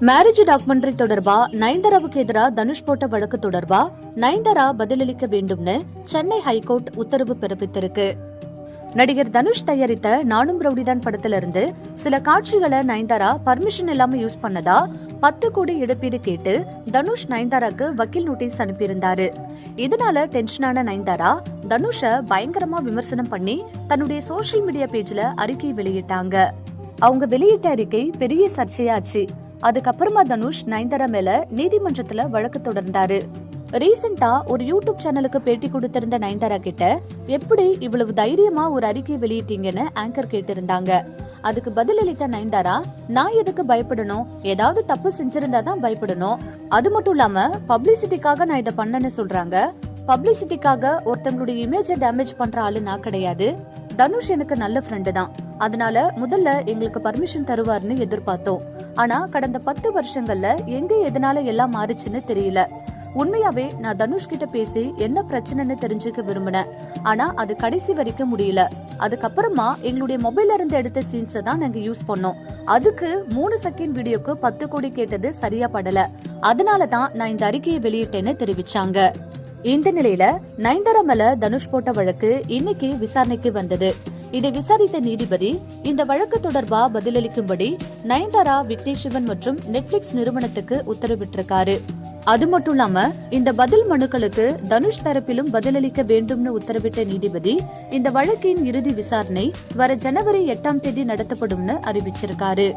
Marriage documentary தொடர்பா? நயன்தாராவுக்கு எதிராக தனுஷ் போட்ட வழக்கு தொடர்பா? நயன்தாரா பதிலளிக்க வேண்டும்னு சென்னை ஹைகோர்ட் உத்தரவு பிறப்பித்திருக்கு. நடிகர் தனுஷ் தயாரித்த நானும் ரவுடிதான் படத்துல இருந்து சில காட்சிகளை நயன்தாரா பர்மிஷன் இல்லாம யூஸ் பண்ணதா? பத்து கோடி இழப்பீடு கேட்டு தனுஷ் நயன்தாராக்கு வக்கீல் நோட்டீஸ் அனுப்பியிருந்தாரு. இதனால டென்ஷனான நயன்தாரா தனுஷ பயங்கரமா விமர்சனம் பண்ணி தன்னுடைய சோஷியல் மீடியா பேஜ்ல அறிக்கை வெளியிட்டாங்க. அவங்க வெளியிட்ட அறிக்கை பெரிய சர்ச்சையாச்சு. அதுக்கப்புறமா தனுஷ் நயன்தாரா மேல நீதிமன்றத்துல வழக்கு தொடர்ந்தாரு. ரீசெண்டா ஒரு யூடியூப் சேனலுக்கு பேட்டி கொடுத்திருந்த நயன்தாரா கிட்ட எப்படி இவ்வளவு தைரியமா ஒரு அறிக்கை வெளியிட்டீங்கன்னு ஆங்கர் கேட்டிருந்தாங்க. அதுக்கு பதிலளித்த நயன்தாரா நான் எதுக்கு பயப்படணும்? ஏதாவது தப்பு செஞ்சிருந்தா தான் பயப்படணும். அது மட்டும் இல்லாம பப்ளிசிட்டிக்காக நான் இதை பண்ணேன்னு சொல்றாங்க. பப்ளிசிட்டிக்காக ஒருத்தங்களுடைய இமேஜை டேமேஜ் பண்ற ஆளு நான் கிடையாது. தனுஷ் எனக்கு நல்ல ஃப்ரெண்டு தான். அதனால முதல்ல எங்களுக்கு பர்மிஷன் தருவார்னு எதிர்பார்த்தோம். ஆனா கடந்த பத்து வருஷங்கள்ல எங்க எதனால எல்லாம் மாறுச்சுன்னு தெரியல. உண்மையாவே நான் தனுஷ் கிட்ட பேசி என்ன பிரச்சனைன்னு தெரிஞ்சுக்க விரும்பினேன். ஆனா அது கடைசி வரைக்கும் முடியல. அதுக்கப்புறமா எங்களுடைய மொபைல்ல இருந்து எடுத்த சீன்ஸை தான் நாங்க யூஸ் பண்ணோம். அதுக்கு மூணு செகண்ட் வீடியோக்கு பத்து கோடி கேட்டது சரியா படல. அதனால தான் நான் இந்த அறிக்கையை வெளியிட்டேன்னு தெரிவிச்சாங்க. இந்த நிலையில நயன்தாரா மேல தனுஷ் போட்ட வழக்கு இன்னைக்கு விசாரணைக்கு வந்தது. இதை விசாரித்த நீதிபதி இந்த வழக்கு தொடர்பா பதிலளிக்கும்படி நயன்தாரா விக்னேஷ் சிவன் மற்றும் நெட்ஃபிளிக்ஸ் நிறுவனத்துக்கு உத்தரவிட்டிருக்காரு. அது மட்டும் இல்லாம இந்த பதில் மனுக்களுக்கு தனுஷ் தரப்பிலும் பதிலளிக்க வேண்டும்னு உத்தரவிட்ட நீதிபதி இந்த வழக்கின் இறுதி விசாரணை வர ஜனவரி எட்டாம் தேதி நடத்தப்படும்னு அறிவிச்சிருக்காரு.